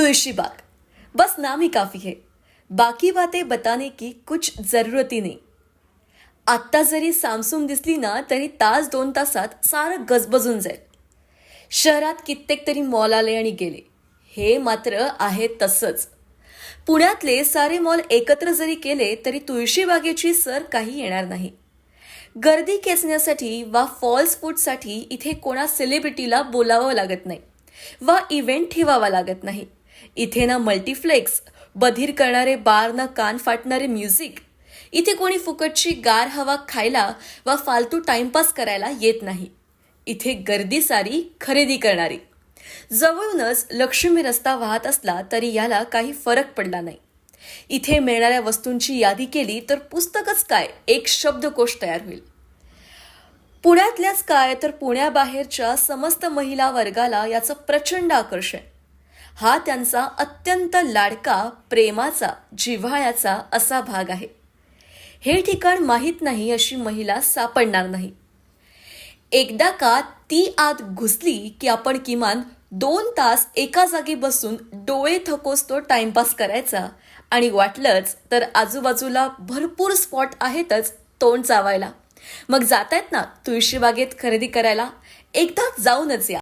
तुलसी बाग बस नाम ही काफी है। बाकी बातें बताने की कुछ जरूरती नाही। आत्ता जरी सामसूम दिसली ना तरी तास दोन तासात सारं गजबजून जाईल। शहरात कित्येक तरी मॉल आले आणि गेले। हे मात्र आहे तसंच। पुण्यातले सारे मॉल एकत्र जरी केले तरी तुळशीबागेची सर काही येणार नाही। गर्दी खेचण्यासाठी वा फॉल्स फूडसाठी इथे कोणा सेलिब्रिटीला बोलावं लागत नाही वा इव्हेंट ठेवावा लागत नाही। इथे ना मल्टीफ्लेक्स बधीर करणारे बार ना कान फाटणारे म्युझिक इथे कोणी फुकटची गार हवा खायला वा फालतू टाइमपास करायला येत नाही. इथे गर्दी सारी खरेदी करणारी. जवळूनच लक्ष्मी रस्ता वाहत असला तरी याला काही फरक पडला नाही. इथे मिळणाऱ्या वस्तूंची यादी केली तर पुस्तकच काय? एक शब्दकोश तयार होईल. पुण्यातल्याच काय? तर पुण्याबाहेरच्या समस्त महिला वर्गाला याचं प्रचंड आकर्षण. हा त्यांचा अत्यंत लाडका प्रेमाचा जिव्हाळ्याचा असा भाग आहे. हे ठिकाण माहीत नाही अशी महिला सापडणार नाही. एकदा का ती आत घुसली की आपण किमान दोन तास एका जागी बसून डोळे थकोसतो टाइमपास करायचा आणि वाटलंच तर आजूबाजूला भरपूर स्पॉट आहेतच तोंड चावायला. मग जातायत ना तुळशीबागेत खरेदी करायला? एकदा जाऊनच या.